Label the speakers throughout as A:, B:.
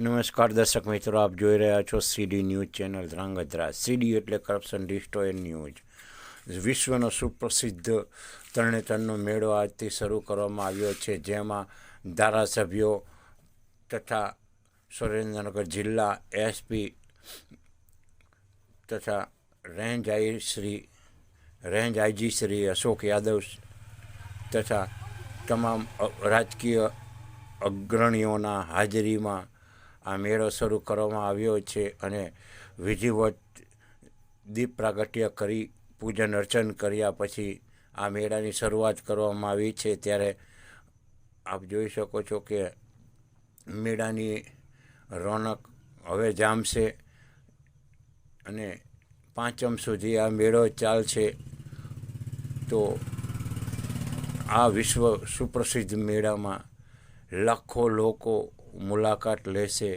A: નમસ્કાર દર્શક મિત્રો, આપ જોઈ રહ્યા છો CD news channel Dhrangadhra. CD એટલે કરપ્શન ડિસ્ટ્રોય ન્યૂઝ. વિશ્વનો સુપ્રસિદ્ધ તરણેતરનો મેળો આજથી શરૂ કરવામાં આવ્યો છે, જેમાં ધારાસભ્યો તથા સુરેન્દ્રનગર જિલ્લા એસપી તથા range I Shri, range IG Shri Ashok Yadav તથા તમામ રાજકીય અગ્રણીઓના હાજરીમાં આ મેળો શરૂ કરવામાં આવ્યો છે અને વિધિવત દીપ પ્રાગટ્ય કરી, પૂજન અર્ચન કર્યા પછી આ મેળાની શરૂઆત કરવામાં આવી છે. ત્યારે આપ જોઈ શકો છો કે મેળાની રોનક હવે જામશે અને પાંચમ સુધી આ મેળો ચાલશે. તો આ વિશ્વ સુપ્રસિદ્ધ મેળામાં લાખો લોકો મુલાકાત લેશે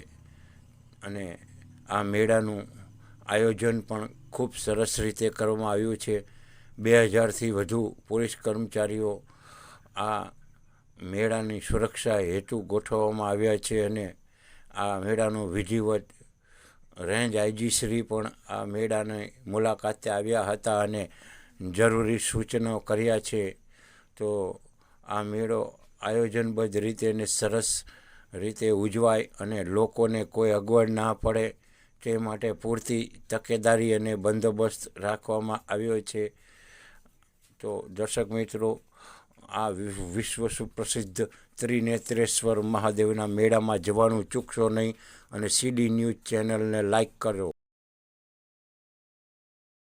A: અને આ મેળાનું આયોજન પણ ખૂબ સરસ રીતે કરવામાં આવ્યું છે. બે હજારથી વધુ પોલીસ કર્મચારીઓ આ મેળાની સુરક્ષા હેતુ ગોઠવવામાં આવ્યા છે અને આ મેળાનું વિધિવત રેન્જ આઈજી શ્રી પણ આ મેળાની મુલાકાતે આવ્યા હતા અને જરૂરી સૂચનો કર્યા છે. તો આ મેળો આયોજનબદ્ધ રીતે અને સરસ રીતે ઉજવાય અને લોકોને કોઈ અગવડ ના પડે તે માટે પૂરતી તકેદારી અને બંદોબસ્ત રાખવામાં આવ્યો છે. તો દર્શક મિત્રો, આ વિશ્વ સુપ્રસિદ્ધ ત્રિનેત્રેશ્વર મહાદેવના મેળામાં જવાનું ચૂકશો નહીં અને સીડી ન્યૂઝ ચેનલને લાઈક કરો.